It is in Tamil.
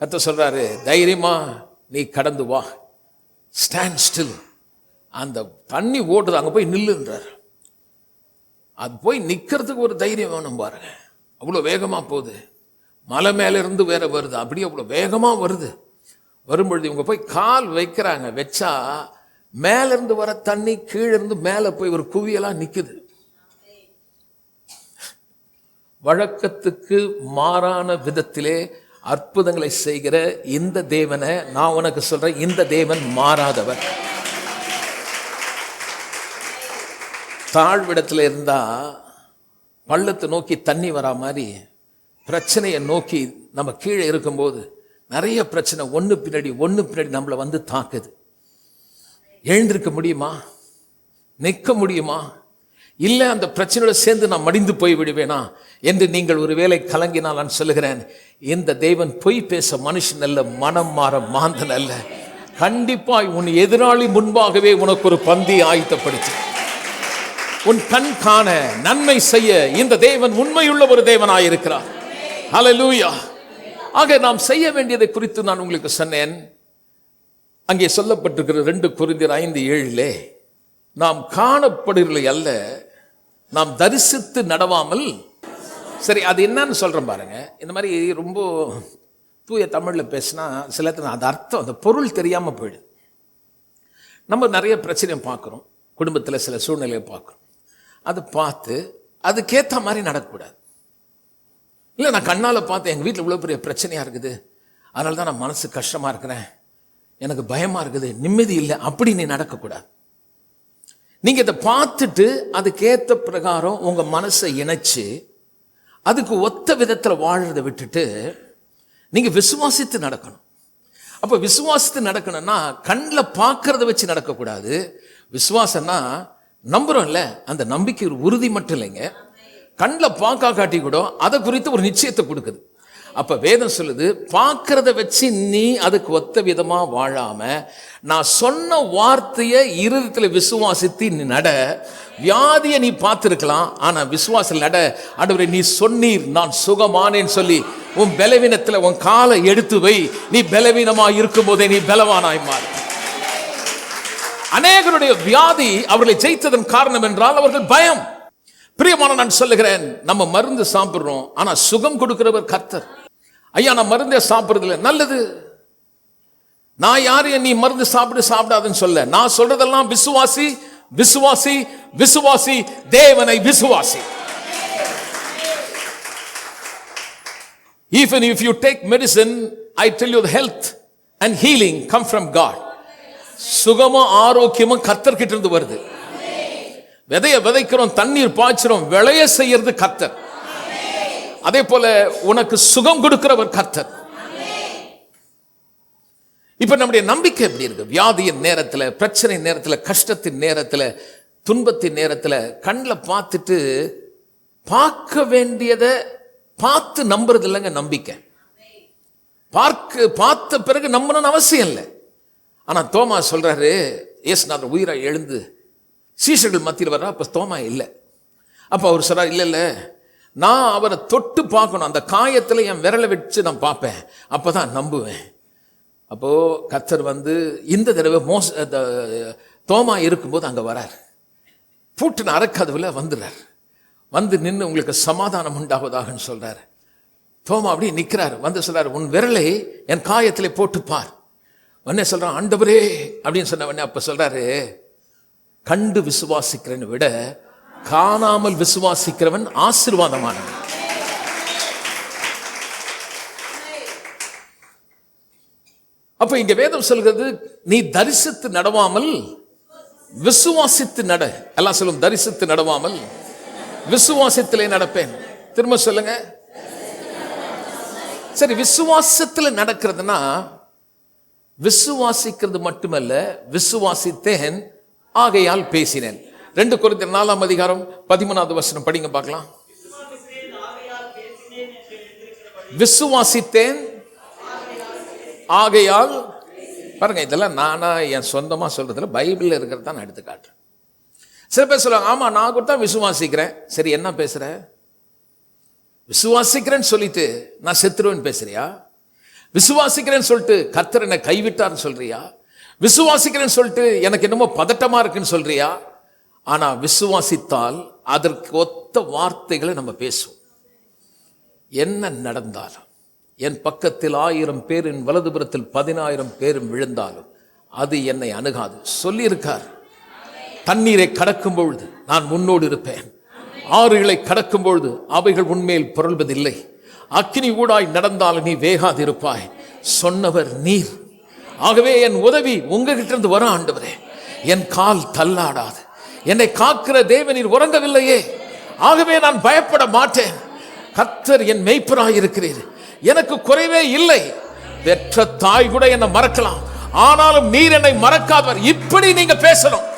கத்த சொல்கிறாரு தைரியமாக நீ கடந்து வா. ஸ்டாண்ட் ஸ்டில் அந்த தண்ணி ஓட்டுது அங்கே போய் நில்லுன்றார். அது போய் நிற்கிறதுக்கு ஒரு தைரியம் வேணும் பாருங்க. அவ்வளோ வேகமாக போகுது. மலை மேலேருந்து வேற வருது. அப்படியே அவ்வளோ வேகமாக வருது. வரும்பொழுது இவங்க போய் கால் வைக்கிறாங்க. வச்சா மேலேருந்து வர தண்ணி கீழே இருந்து மேலே போய் ஒரு குவியெல்லாம் நிற்குது வழக்கத்துக்கு மாறான விதத்திலே அற்புதங்களை செய்கிற இந்த தேவனை நான் உனக்கு சொல்றேன் இந்த தேவன் மாறாதவர். தாழ்விடத்தில் இருந்தா பள்ளத்தை நோக்கி தண்ணி வரா மாதிரி பிரச்சனையை நோக்கி நம்ம கீழே இருக்கும்போது நிறைய பிரச்சனை ஒன்று பின்னாடி ஒன்று பின்னாடி நம்மளை வந்து தாக்குது. எழுந்திருக்க முடியுமா? நிற்க முடியுமா? இல்லை அந்த பிரச்சனையோட சேர்ந்து நான் மடிந்து போய் விடுவேனா என்று நீங்கள் ஒருவேளை கலங்கினால் நான் சொல்லுகிறேன். இந்த தெய்வன் பொய் பேச மனுஷன் அல்ல மனம் மாற மாந்தன் அல்ல. கண்டிப்பாய் உன் எதிராளி முன்பாகவே உனக்கு ஒரு பந்தி ஆயத்தப்படுத்து. உன் கண் காண நன்மை செய்ய இந்த தேவன் உண்மையுள்ள ஒரு தேவனாயிருக்கிறார். ஹalleluya ஆக நாம் செய்ய வேண்டியதை குறித்து நான் உங்களுக்கு சொன்னேன். அங்கே சொல்லப்பட்டிருக்கிற ரெண்டு குறிந்தர் ஐந்து ஏழிலே நாம் காணப்படுகிறதை அல்ல நாம் தரிசித்து நடவாமல் சரி அது என்னன்னு சொல்கிறேன் பாருங்க. இந்த மாதிரி ரொம்ப தூய தமிழில் பேசினா சில அந்த அது அர்த்தம் அந்த பொருள் தெரியாமல் போயிடுது நம்ம நிறைய பிரச்சனையை பார்க்குறோம். குடும்பத்தில் சில சூழ்நிலையை பார்க்குறோம். அதை பார்த்து அதுக்கேற்ற மாதிரி நடக்கக்கூடாது. இல்லை நான் கண்ணால் பார்த்து எங்கள் வீட்டில் இவ்வளோ பெரிய பிரச்சனையாக இருக்குது. அதனால தான் நான் மனசு கஷ்டமாக இருக்கிறேன். எனக்கு பயமாக இருக்குது. நிம்மதி இல்லை. அப்படி நீ நடக்கக்கூடாது. நீங்கள் இதை பார்த்துட்டு அதுக்கேற்ற பிரகாரம் உங்கள் மனசை இணைச்சு அதுக்கு ஒத்த விதத்தில் வாழறதை விட்டுட்டு நீங்கள் விசுவாசித்து நடக்கணும். அப்போ விசுவாசித்து நடக்கணும்னா கண்ணில் பார்க்கறத வச்சு நடக்கக்கூடாது. விசுவாசம்னா இல்லை அந்த நம்பிக்கை ஒரு உறுதி மட்டும் இல்லைங்க. கண்ணில் பார்க்கா காட்டி கூட அதை குறித்து ஒரு நிச்சயத்தை கொடுக்குது. அப்ப வேதம் சொல்லுது பார்க்கறத வச்சு நீ அதுக்கு ஒத்த விதமா வாழாம நான் சொன்ன வார்த்தையை இருதத்தில் விசுவாசித்து நீ நட வியாதியை நீ பார்த்துருக்கலாம் ஆனா விசுவாசம் நட அடுவரை நீ சொன்னீர் நான் சுகமானேன்னு சொல்லி உன் பலவீனத்தில் உன் காலை எடுத்து வை நீ பலவீனமாக இருக்கும் போதே நீ பலவானாய் மாறு. அநேகருடைய வியாதி அவர்களை ஜெயித்ததன் காரணம் என்றால் அவர்கள் பயம். பிரியமான நான் சொல்லுகிறேன் நம்ம மருந்து சாப்பிடுறோம் ஆனால் சுகம் கொடுக்கிறவர் கர்த்தர். ஐயா நான் மருந்தே சாப்பிட்றதில்ல. நல்லது. நான் யாரையும் நீ மருந்து சாப்பிடு சாப்பிடாதுன்னு சொல்ல. நான் சொல்றதெல்லாம் விசுவாசி விசுவாசி விசுவாசி. தேவனை விசுவாசி. Even if you take medicine, I tell you the health and healing come from God. சுகமும் ஆரோக்கியமும் கத்தர்கிட்ட இருந்து வருது. விதைய விதைக்கிறோம் தண்ணீர் பாய்ச்சிரும் விளைய செய்யறது கத்தர் அதே போல உனக்கு சுகம் கொடுக்கிறவர் கத்தர் இப்ப நம்முடைய நம்பிக்கை எப்படி இருக்கு? வியாதியின் நேரத்துல பிரச்சனை நேரத்துல கஷ்டத்தின் நேரத்துல துன்பத்தின் நேரத்துல கண்ணில் பார்த்துட்டு பார்க்க வேண்டியதை பார்த்து நம்புறது இல்லைங்க நம்பிக்கை. பார்க்க பார்த்த பிறகு நம்பணும்னு அவசியம் இல்லை. ஆனால் தோமா சொல்றாரு ஏசுநாதர் உயிரை எழுந்து சீசர்கள் மத்தியில் வர்றா அப்போ தோமா இல்லை. அப்போ அவர் சொல்றார் இல்லை இல்லை நான் அவரை தொட்டு பார்க்கணும். அந்த காயத்தில் என் விரலை வச்சு நான் பார்ப்பேன். அப்போ தான் நம்புவேன். அப்போது கத்தர் வந்து இந்த தடவை மோச தோமா இருக்கும்போது அங்கே வரார். பூட்டின அறக்கதவில் வந்துடுறார். வந்து நின்று உங்களுக்கு சமாதானம் உண்டாவதாகன்னு சொல்கிறார் தோமா அப்படியே நிற்கிறார் வந்து சொல்கிறார் உன் விரலை என் காயத்தில் போட்டு பார் உடனே சொல்கிறான் ஆண்டவரே அப்படின்னு சொன்ன உடனே அப்போ சொல்கிறாரு கண்டு விசுவாசிக்கிறேன்னு விட காணாமல் விசுவாசிக்கிறவன் ஆசிர்வாதமானவன். அப்ப இங்க வேதம் சொல்கிறது நீ தரிசித்து நடவாமல் விசுவாசித்து நட. எல்லாம் சொல்லும் தரிசித்து நடவாமல் விசுவாசத்திலே நடப்பேன். திரும்ப சொல்லுங்க. சரி விசுவாசத்துல நடக்கிறதுனா விசுவாசிக்கிறது மட்டுமல்ல விசுவாசித்தேன் ஆகையால் பேசினேன். ரெண்டு குறைந்த நாலாம் அதிகாரம் பதிமூணாவது வசனம் படிங்க பார்க்கலாம். விசுவாசித்தேன். ஆகையால் பாருங்க இதெல்லாம் நானா என் சொந்தமாக சொல்றதுல பைபிளில் இருக்கிறது நான் எடுத்து காட்டுறேன். சில பேர் சொல்லுவாங்க ஆமா நான் கூட தான் விசுவாசிக்கிறேன். சரி என்ன பேசுற? விசுவாசிக்கிறேன்னு சொல்லிட்டு நான் செத்துருவேன் பேசுறியா? விசுவாசிக்கிறேன்னு சொல்லிட்டு கர்த்தர் என்னை கைவிட்டார்னு சொல்றியா? விசுவாசிக்கிறேன்னு சொல்லிட்டு எனக்கு என்னமோ பதட்டமா இருக்குன்னு சொல்றியா? ஆனால் விசுவாசித்தால் அதற்கு ஒத்த வார்த்தைகளை நம்ம பேசுவோம். என்ன நடந்தாலும் என் பக்கத்தில் ஆயிரம் பேரின் வலதுபுறத்தில் பதினாயிரம் பேரும் விழுந்தாலும் அது என்னை அணுகாது. சொல்லியிருக்கார். தண்ணீரை கடக்கும் பொழுது நான் முன்னோடு இருப்பேன். ஆறுகளை கடக்கும் பொழுது அவைகள் உண்மையில் புரள்வதில்லை. அக்னி ஊடாய் நடந்தாலும் நீ வேகாதிருப்பாய். சொன்னவர் நீர். ஆகவே என் உதவி உங்ககிட்ட இருந்து வர ஆண்டவரே. என் கால் தள்ளாடாது. என்னை காக்கிற தேவனில் உறங்கவில்லையே. ஆகவே நான் பயப்பட மாட்டேன். கர்த்தர் என் மெய்ப்பராய் இருக்கிறீர். எனக்கு குறைவே இல்லை. பெற்ற தாய் கூட என்னை மறக்கலாம். ஆனாலும் நீர் என்னை மறக்காதவர். இப்படி நீங்க பேசணும்.